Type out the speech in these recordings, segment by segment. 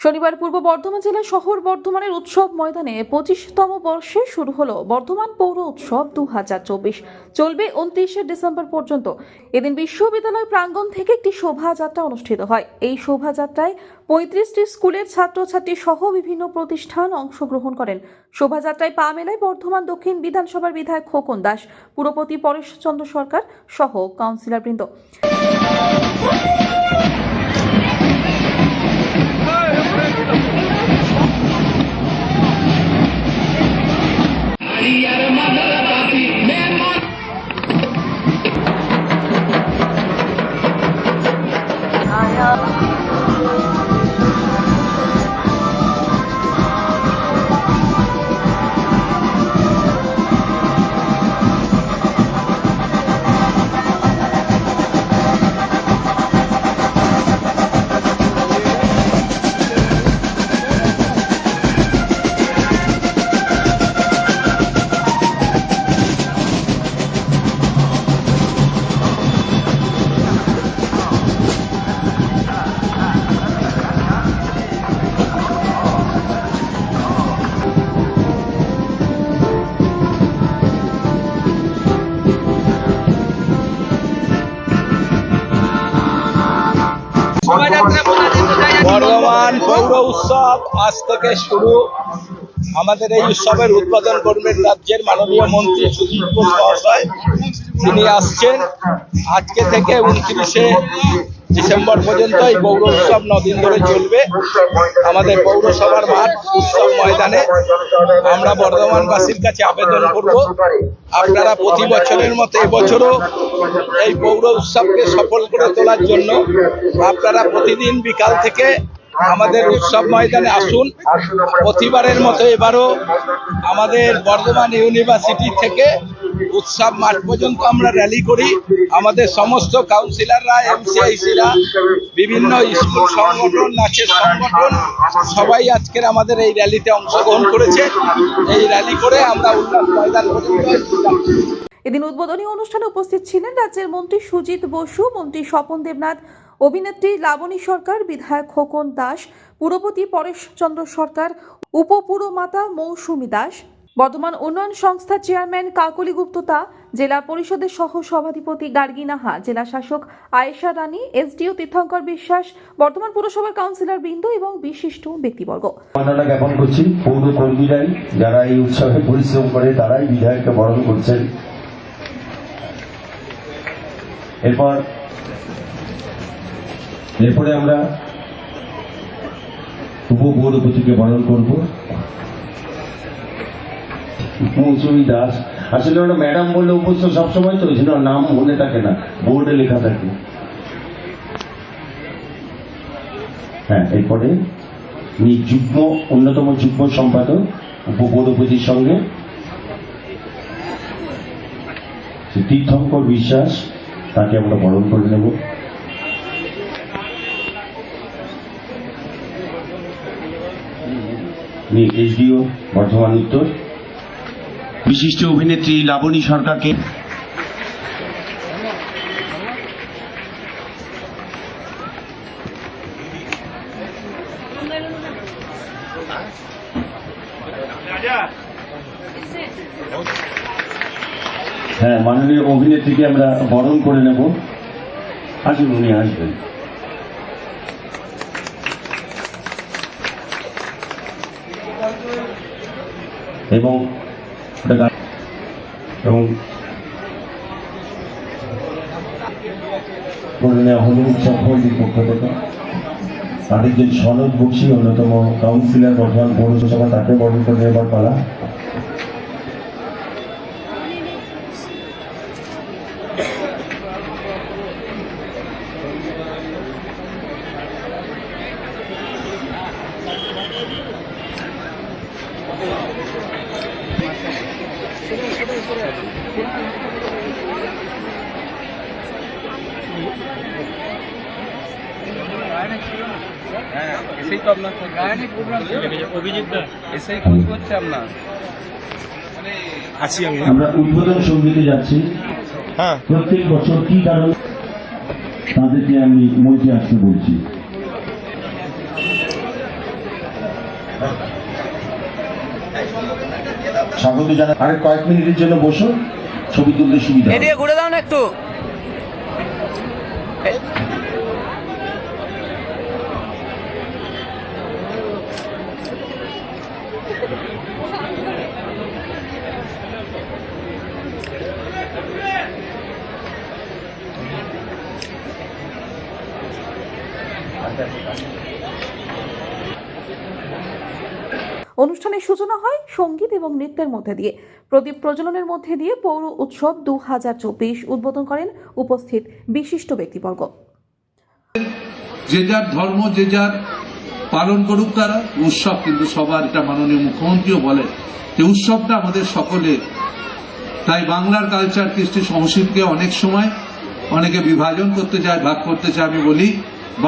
শনিবার পূর্ব বর্ধমান জেলার শহর বর্ধমানের উৎসব ময়দানে পঁচিশতম বর্ষে শুরু হলো বর্ধমান পৌর উৎসব দুহাজার চব্বিশ। চলবে উনত্রিশে ডিসেম্বর পর্যন্ত। এদিন বিশ্ববিদ্যালয় প্রাঙ্গণ থেকে একটি শোভাযাত্রা অনুষ্ঠিত হয়। এই শোভাযাত্রায় পঁয়ত্রিশটি স্কুলের ছাত্রছাত্রী সহ বিভিন্ন প্রতিষ্ঠান অংশগ্রহণ করেন। শোভাযাত্রায় পা মেলায় বর্ধমান দক্ষিণ বিধানসভার বিধায়ক খোকন দাস, পুরপতি পরেশচন্দ্র সরকার সহ কাউন্সিলরবৃন্দ। Maria, mother বর্ধমান পৌর উৎসব আজ থেকে শুরু। আমাদের এই উৎসবের উৎপাদন করবেন রাজ্যের মাননীয় মন্ত্রী সুদীপ বোস মহাশয়। তিনি আসছেন। আজকে থেকে উনত্রিশে ডিসেম্বর পর্যন্ত এই পৌর উৎসব নদিন ধরে চলবে। আমাদের পৌরসভার মাঠ উৎসব ময়দানে আমরা বর্ধমানবাসীর কাছে আবেদন করব। আপনারা প্রতি বছরের মতো এবছরও এই পৌর উৎসবকে সফল করে তোলার জন্য আপনারা প্রতিদিন বিকাল থেকে আমাদের উৎসব ময়দানে আসুন। প্রতিবারের মতো এবারও আমাদের বর্ধমান ইউনিভার্সিটি থেকে উৎসব মাঠ পর্যন্ত আমরা র্যালি করি। আমাদের সমস্ত কাউন্সিলররা এমসিআইসিরা বিভিন্ন স্কুল সংগঠন, নাচের সংগঠন, সবাই আজকের আমাদের এই র্যালিতে অংশগ্রহণ করেছে। এই র্যালি করে আমরা উল্লাস ময়দান পর্যন্ত এদিন উদ্বোধনী অনুষ্ঠানে উপস্থিত ছিলেন রাজ্যের মন্ত্রী সুজিত বসু, মন্ত্রী স্বপন দেবনাথ, অভিনেত্রী লাবণী সরকার, বিধায়ক খোকন দাস, পুরপতি পরেশচন্দ্র সরকার, উপপুরমাতা মৌসুমী দাস। বর্ধমান উন্নয়ন সংস্থার চেয়ারম্যান কাকলি গুপ্ততা জেলা পরিষদের সহ সভাধিপতি গার্গী নাহা, জেলা শাসক আয়েশা রানী, এসডিও তীর্থঙ্কর বিশ্বাস বর্ধমান পুরসভার কাউন্সিলর বৃন্দ এবং বিশিষ্ট ব্যক্তিবর্গ। সম্মাননা জ্ঞাপন করছি, পৌর কর্মীরাই যারা এই উৎসবে পরিশ্রম করে তারাই বিধায়ককে বরণ করছেন। এরপর, এরপরে আমরা উপপৌরপতিকে বরণ করব। মৌসুমী দাস আসলে ওরা ম্যাডাম বলে উপস্থ সবসময় তো ওই নাম মনে থাকে না, বোর্ডে লেখা থাকে। হ্যাঁ এরপরে উনি যুগ্ম, অন্যতম যুগ্ম সম্পাদক, উপপৌরপতির সঙ্গে। তীর্থঙ্কর বিশ্বাস, তাকে আমরা বরণ করে নেব। এসডিও বর্ধমান উত্তর। বিশিষ্ট অভিনেত্রী লাবণী সরকারকে হ্যাঁ মাননীয় অভিনেত্রীকে আমরা বরণ করে নেব। আসুন, উনি আসবেন। এবং এবং পক্ষ থেকে আরেকজন সনদ বক্সি অন্যতম কাউন্সিলর বর্ধমান পৌরসভা তাকে বরণ করে নেবার পালা। এসেই তো আপনার অভিজিৎ দা এসেই ফোন করছে আপনার আছি আমি। আমরা উদ্বোধন সঙ্গীতে যাচ্ছি। হ্যাঁ। প্রত্যেক বছর কি কারণ? তাদেরকে আমি মঞ্চে আসতে বলছি। স্বাগত জানা আরে কয়েক মিনিটের জন্য বসুন, ছবি তুলতে সুবিধা। এদিকে ঘুরে দাও না একটু অনুষ্ঠানের সূচনা হয় সংগীত এবং নৃত্যের মধ্যে দিয়ে। প্রদীপ প্রজ্বলনের মধ্যে দিয়ে পৌর উৎসব দু হাজার চব্বিশ উদ্বোধন করেন উপস্থিত বিশিষ্ট ব্যক্তিবর্গ। যে যার ধর্ম, যে যার পালন করুক তারা, উৎসব কিন্তু সবার, এটা মাননীয় মুখ্যমন্ত্রীও বলে যে উৎসবটা আমাদের সকলে তাই বাংলার কালচার কৃষ্টি সংস্কৃতিকে অনেক সময় অনেকে বিভাজন করতে চায়, ভাগ করতে চায়, আমি বলি,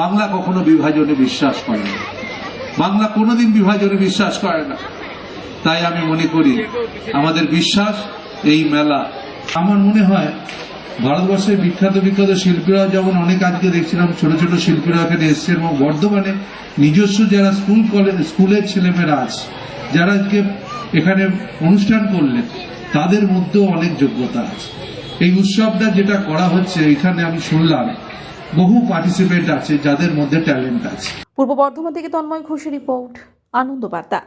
বাংলা কখনো বিভাজনে বিশ্বাস করে না বাংলা কোনোদিন বিভাজনে বিশ্বাস করে না। তাই আমি মনে করি, আমাদের বিশ্বাস এই মেলা। আমার মনে হয়, ভারতবর্ষের বিখ্যাত বিখ্যাত শিল্পীরা যেমন অনেক আজকে দেখছিলাম, ছোট ছোট শিল্পীরা এখানে এসছেন এবং বর্ধমানে নিজস্ব যারা স্কুল কলেজ স্কুলের ছেলেমেয়েরা আছে, যারা আজকে এখানে অনুষ্ঠান করলেন, তাদের মধ্যেও অনেক যোগ্যতা আছে। এই উৎসবটা যেটা করা হচ্ছে, এখানে আমি শুনলাম বহু পার্টিসিপেন্ট আছে যাদের মধ্যে ট্যালেন্ট আছে। পূর্ব বর্ধমান থেকে তন্ময় ঘোষের রিপোর্ট, আনন্দ বার্তা।